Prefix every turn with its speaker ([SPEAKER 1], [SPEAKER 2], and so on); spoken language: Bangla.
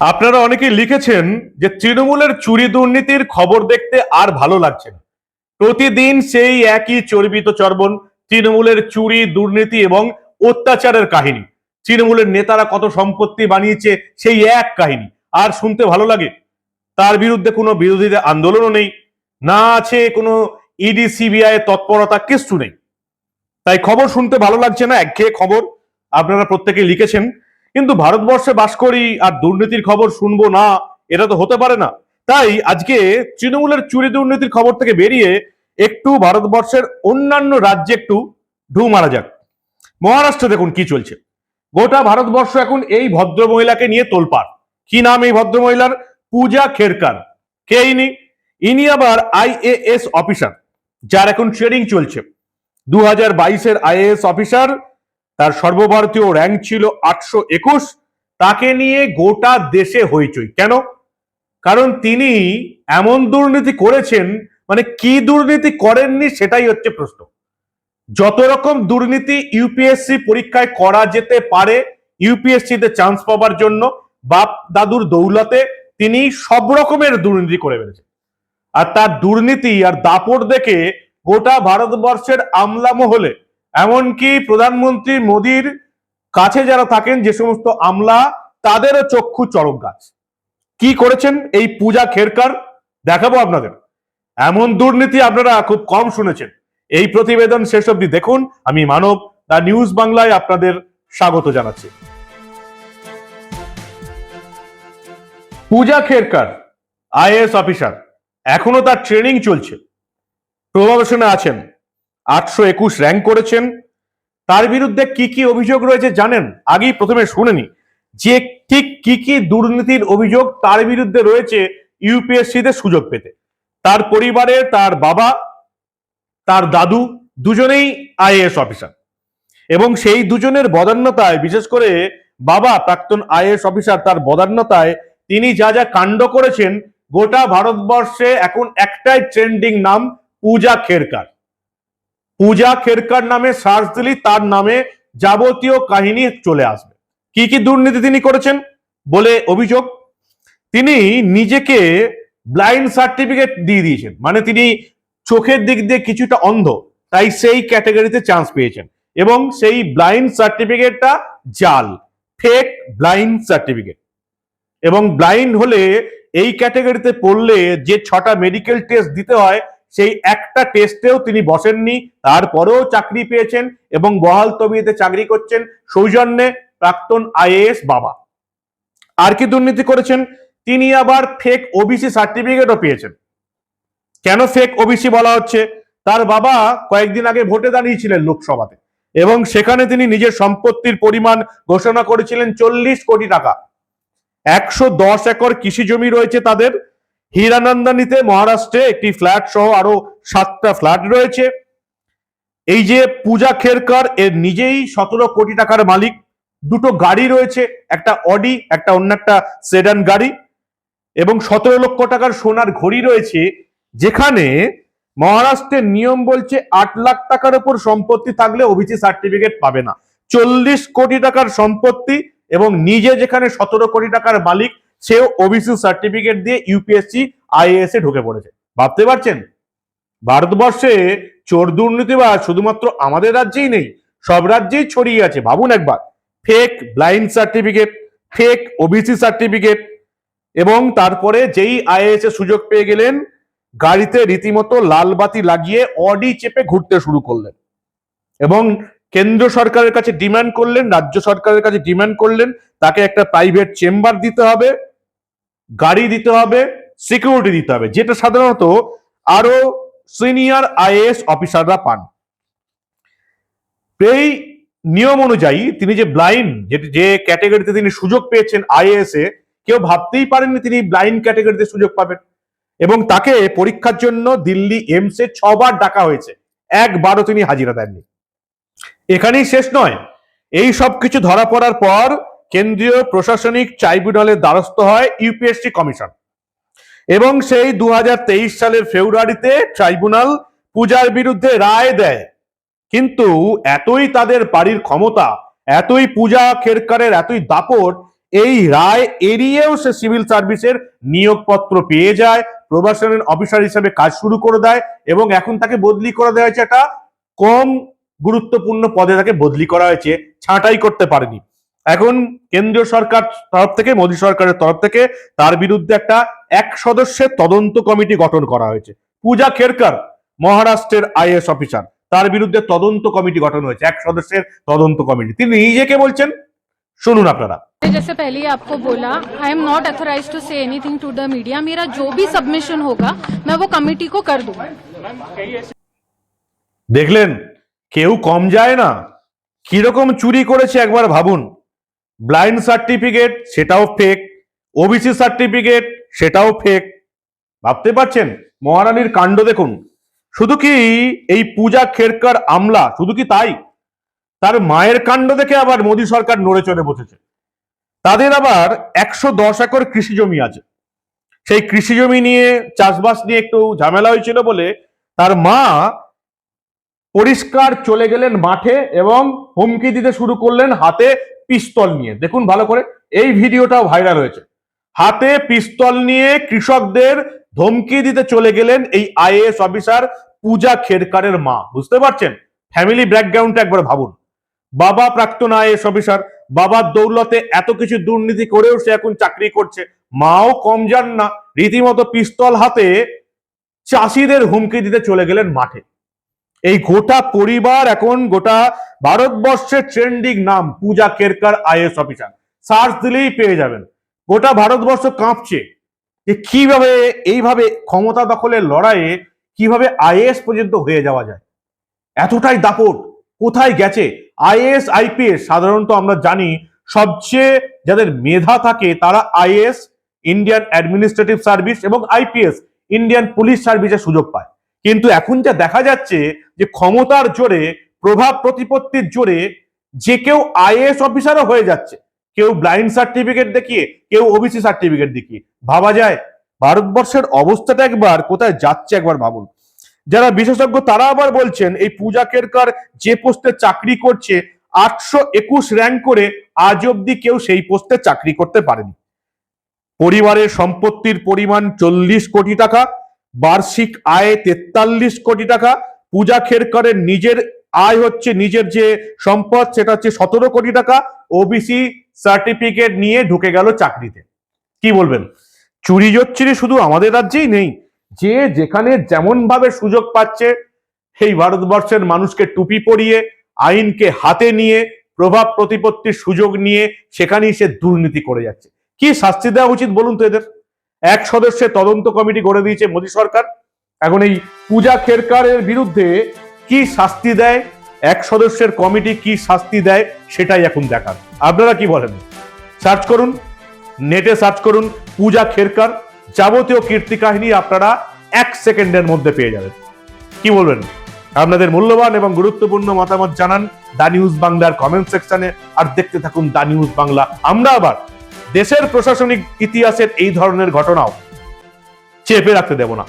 [SPEAKER 1] আপনারা অনেকেই লিখেছেন যে তৃণমূলের চুরি দুর্নীতির খবর দেখতে আর ভালো লাগছে না। প্রতিদিন সেই একই চর্বিত চর্বণ, তৃণমূলের চুরি, দুর্নীতি এবং অত্যাচারের কাহিনী। তৃণমূলের নেতারা কত সম্পত্তি বানিয়েছে সেই এক কাহিনী। আর শুনতে ভালো লাগে, তার বিরুদ্ধে কোনো বিরোধীদের আন্দোলনও নেই, না আছে কোনো ইডি, সিবিআই তৎপরতা কিচ্ছু নেই। তাই খবর শুনতে ভালো লাগছে না, একঘেয়ে খবর। আপনারা প্রত্যেকে লিখেছেন কিন্তু ভারতবর্ষে বাস করি আর দুর্নীতির খবর শুনব না, এটা তো হতে পারে না। তাই আজকে তৃণমূলের চুরি দুর্নীতির খবর থেকে বেরিয়ে একটু ভারতবর্ষের অন্যান্য রাজ্যে একটু ঢু মারা যাক। মহারাষ্ট্রে দেখুন কি চলছে। গোটা ভারতবর্ষ এখন এই ভদ্র মহিলাকে নিয়ে তোলপাড়। কি নাম এই ভদ্র মহিলার? পূজা খেরকার। কে ইনি? ইনি আবার আইএএস অফিসার, যার এখন ট্রেনিং চলছে। দু হাজার বাইশের আইএএস অফিসার তার সর্বভারতীয় র্যাঙ্ক ছিল আটশো একুশ। তাকে নিয়ে গোটা দেশে হইচই। কেন? কারণ তিনি এমন দুর্নীতি করেছেন মানে কি দুর্নীতি করেননি সেটাই হচ্ছে প্রশ্ন। যত রকম দুর্নীতি ইউপিএসসি পরীক্ষায় করা যেতে পারে ইউপিএসসি তে চান্স পাওয়ার জন্য, বাপ দাদুর দৌলতে তিনি সব রকমের দুর্নীতি করে ফেলেছেন। আর তার দুর্নীতি আর দাপট দেখে গোটা ভারতবর্ষের আমলা মহলে এমনকি প্রধানমন্ত্রী মোদীর কাছে যারা থাকেন যে সমস্ত আমলা, তাদেরও চক্ষু চরক গাছ। কি করেছেন? এই পূজা খেরকার দেখাবো আপনাদের। এমন দুর্নীতি আপনারা খুব কম শুনেছেন। এই প্রতিবেদন শেষ অব্দি দেখুন। আমি মানব, দা নিউজ বাংলায় আপনাদের স্বাগত জানাচ্ছি। পূজা খেরকার, আইএএস অফিসার, এখনও তার ট্রেনিং চলছে। প্রভাবেশনে আছেন। আটশো একুশ র্যাঙ্ক করেছেন। তার বিরুদ্ধে কি কি অভিযোগ রয়েছে জানেন? আগেই প্রথমে শুনেনি যে ঠিক কি কি দুর্নীতির অভিযোগ তার বিরুদ্ধে রয়েছে ইউপিএসসিতে সুযোগ পেতে। তার পরিবারে, তার বাবা, তার দাদু দুজনেই আইএএস অফিসার। এবং সেই দুজনের বদান্যতায়, বিশেষ করে বাবা প্রাক্তন আইএএস অফিসার, তার বদান্যতায় তিনি যা যা কাণ্ড করেছেন, গোটা ভারতবর্ষে এখন একটাই ট্রেন্ডিং নাম, পূজা খেরকার। পূজা খেরকার নামে সার্চ দিলি, তার নামে যাবতীয় কাহিনী চলে আসবে। কি কি দুর্নীতি তিনি করেছেন বলে অভিযোগ? তিনি নিজেকে ব্লাইন্ড সার্টিফিকেট দিয়ে দিয়েছেন। মানে তিনি চোখের দিক দিয়ে কিছুটা অন্ধ, তাই সেই ক্যাটাগরিতে চান্স পেয়েছেন। এবং সেই ব্লাইন্ড সার্টিফিকেটটা জাল, ফেক ব্লাইন্ড সার্টিফিকেট। এবং ব্লাইন্ড হলে এই ক্যাটাগরিতে পড়লে যে ছটা মেডিকেল টেস্ট দিতে হয় সেই একটা টেস্টেও তিনি বসেননি, তারপরেও চাকরি পেয়েছেন এবং বহাল তবিয়েতে চাকরি করছেন সৌজন্যে প্রাক্তন আইএএস বাবা। আর কি দুর্নীতি করেছেন? তিনি আবার ফেক ওবিসি সার্টিফিকেটও পেয়েছেন। কেন ফেক ওবিসি বলা হচ্ছে? তার বাবা কয়েকদিন আগে ভোটে দাঁড়িয়েছিলেন লোকসভাতে এবং সেখানে তিনি নিজের সম্পত্তির পরিমাণ ঘোষণা করেছিলেন চল্লিশ কোটি টাকা। একশো দশ একর কৃষি জমি রয়েছে তাদের। হীরানন্দানিতে মহারাষ্ট্রে একটি ফ্ল্যাট সহ আরও সাতটা ফ্ল্যাট রয়েছে। এই যে পূজা খেরকার, এর নিজেই সতেরো কোটি টাকার মালিক। দুটো গাড়ি রয়েছে, একটা অডি, একটা অন্য একটা সেডান গাড়ি। এবং সতেরো লক্ষ টাকার সোনার ঘড়ি রয়েছে, যেখানে মহারাষ্ট্রের নিয়ম বলছে আট লাখ টাকার উপর সম্পত্তি থাকলে ওবিসি সার্টিফিকেট পাবে না। চল্লিশ কোটি টাকার সম্পত্তি এবং নিজে যেখানে সতেরো কোটি টাকার মালিক সেও ওবিসি সার্টিফিকেট দিয়ে ইউপিএসসি আইএএস এ ঢুকে পড়েছে। ভাবতে পারছেন? ভারতবর্ষে চোর দুর্নীতিবাজ শুধুমাত্র আমাদের রাজ্যেই নেই, সব রাজ্যেই ছড়িয়ে আছে। ভাবুন একবার। Fake blind certificate fake OBC certificate এবং তারপরে যেই আইএএস এর সুযোগ পেয়ে গেলেন, গাড়িতে রীতিমতো লাল বাতি লাগিয়ে অডি চেপে ঘুরতে শুরু করলেন এবং কেন্দ্র সরকারের কাছে ডিমান্ড করলেন, রাজ্য সরকারের কাছে ডিমান্ড করলেন, তাকে একটা প্রাইভেট চেম্বার দিতে হবে। গাড়ি দিতে হবে সিকিউরিটি দিতে হবে, যেটা সাধারণত আরও সিনিয়র আইএএস অফিসাররা পান। এই নিয়ম অনুযায়ী তিনি যে ব্লাইন্ড যে ক্যাটাগরিতে তিনি সুযোগ পেয়েছেন আইএএস এ, কেউ ভাবতেই পারেননি তিনি ব্লাইন্ড ক্যাটাগরিতে সুযোগ পাবেন। এবং তাকে পরীক্ষার জন্য দিল্লি এমসে ছবার ডাকা হয়েছে। একবারও তিনি হাজিরা দেননি। এখানেই শেষ নয়। এই সব কিছু ধরা পড়ার পর কেন্দ্রীয় প্রশাসনিক ট্রাইব্যুনালের দ্বারস্থ হয় ইউপিএসসি কমিশন। এবং সেই দু হাজার তেইশ সালের ফেব্রুয়ারিতে ট্রাইব্যুনাল পূজার বিরুদ্ধে রায় দেয়। কিন্তু এতই তাদের বাড়ির ক্ষমতা, এতই পূজা খেরকারের এতই দাপট, এই রায় এড়িয়েও সে সিভিল সার্ভিসের নিয়োগপত্র পেয়ে যায়, প্রবাসনের অফিসার হিসেবে কাজ শুরু করে দেয় এবং এখন তাকে বদলি করে দেওয়া হয়েছে একটা কম গুরুত্বপূর্ণ পদে তাকে বদলি করা হয়েছে, ছাঁটাই করতে পারেনি। এখন কেন্দ্রীয় সরকার তরফ থেকে মোদী সরকারের তরফ থেকে তার বিরুদ্ধে একটা এক সদস্যের তদন্ত কমিটি গঠন করা হয়েছে পূজা খেরকার মহারাষ্ট্রের আইএস অফিসার তার বিরুদ্ধে তদন্ত কমিটি গঠন হয়েছে এক সদস্যের তদন্ত কমিটি তিনি নিজেকে বলছেন শুনুন আপনারা
[SPEAKER 2] जैसे पहले ही आपको बोला I am not authorise to say anything to the media मेरा जो भी सबमिशन होगा मैं वो कमेटी को कर दूंगा
[SPEAKER 1] দেখলেন কেউ কম যায় না কিরকম চুরি করেছে একবার ভাবুন ব্লাইন্ড সার্টিফিকেট, সেটাও ফেক ওবিসি সার্টিফিকেট, সেটাও ফেক ভাবতে পারছেন? মহারানীর কাণ্ড দেখুন। শুধু কি এই পূজা খেরকার আমলা, শুধু কি তাই? তার মায়ের কাণ্ড দেখে আবার মোদী সরকার নড়ে চড়ে বসেছে। তাদের আবার একশো দশ একর কৃষি জমি আছে। সেই কৃষি জমি নিয়ে, চাষবাস নিয়ে একটু ঝামেলা হয়েছিল বলে তার মা পরিষ্কার চলে গেলেন মাঠে এবং হুমকি দিতে শুরু করলেন হাতে পিস্তল নিয়ে। দেখুন ভালো করে, এই ভিডিওটাও ভাইরাল হয়েছে। হাতে পিস্তল নিয়ে কৃষকদের ধমকি দিতে চলে গেলেন এই আইএএস অফিসার পূজা খেরকারের মা। বুঝতে পারছেন? ফ্যামিলি ব্যাকগ্রাউন্ডটা একবার ভাবুন। বাবা প্রাক্তন আইএস অফিসার, বাবার দৌলতে এত কিছু দুর্নীতি করেও সে এখন চাকরি করছে। মাও কম যান না, রীতিমতো পিস্তল হাতে চাষিদের হুমকি দিতে চলে গেলেন মাঠে। এই গোটা পরিবার এখন গোটা ভারতবর্ষের ট্রেন্ডিং নাম, Pooja Kerkar IAS officer. Search দিলেই পেয়ে যাবেন। গোটা ভারতবর্ষ কাঁপছে যে কীভাবে, এইভাবে ক্ষমতা দখলের লড়াইয়ে কীভাবে আইএস পর্যন্ত হয়ে যাওয়া যায়। এতটাই দাপট কোথায় গেছে? আইএস, আইপিএস সাধারণত আমরা জানি সবচেয়ে যাদের মেধা থাকে তারা আইএস, ইন্ডিয়ান অ্যাডমিনিস্ট্রেটিভ সার্ভিস এবং আইপিএস, ইন্ডিয়ান পুলিশ সার্ভিসের সুযোগ পায়। কিন্তু এখন যা দেখা যাচ্ছে যে ক্ষমতার জোরে, প্রভাব প্রতিপত্তির জোরে যে কেউ আইএএস অফিসারও হয়ে যাচ্ছে। কেউ ব্লাইন্ড সার্টিফিকেট দেখিয়ে, কেউ ওবিসি সার্টিফিকেট দেখিয়ে। ভাবা যায়, ভারতবর্ষের অবস্থাটা একবার কোথায় যাচ্ছে একবার ভাবুন। যারা বিশেষজ্ঞ তারা আবার বলছেন, এই পূজা কেরকার যে পোস্টে চাকরি করছে, আটশো একুশ র্যাঙ্ক করে আজ অব্দি কেউ সেই পোস্টে চাকরি করতে পারেনি। পরিবারের সম্পত্তির পরিমাণ চল্লিশ কোটি টাকা বার্ষিক আয় তেতাল্লিশ কোটি টাকা। পূজা খেরকরের নিজের আয় হচ্ছে নিজের যে সম্পদ, সেটা হচ্ছে সতেরো কোটি টাকা। ওবিসি সার্টিফিকেট নিয়ে ঢুকে গেল চাকরিতে। কি বলবেন? চুরি জচ্ছিরি শুধু আমাদের রাজ্যেই নেই। যে যেখানে যেমন ভাবে সুযোগ পাচ্ছে, সেই ভারতবর্ষের মানুষকে টুপি পরিয়ে, আইনকে হাতে নিয়ে, প্রভাব প্রতিপত্তির সুযোগ নিয়ে, সেখানেই সে দুর্নীতি করে যাচ্ছে। কি শাস্তি দেওয়া উচিত বলুন তো এদের? এক সদস্যের তদন্ত কমিটি গড়ে দিয়েছে মোদী সরকার। এখন এই পূজা খেরকারের বিরুদ্ধে কি শাস্তি দেয়, এক সদস্যের কমিটি কি শাস্তি দেয়, সেটাই এখন দেখার। আপনারা কি বলেন? সার্চ করুন, নেটে সার্চ করুন, পূজা খেরকার যাবতীয় কীর্তি কাহিনী আপনারা এক সেকেন্ডের মধ্যে পেয়ে যাবেন। কি বলবেন? আপনাদের মূল্যবান এবং গুরুত্বপূর্ণ মতামত জানান দা নিউজ বাংলার কমেন্ট সেকশনে, আর দেখতে থাকুন দা নিউজ বাংলা। আমরা আবার দেশের প্রশাসনিক ইতিহাসের এই ধরনের ঘটনাও চেপে রাখতে দেব না।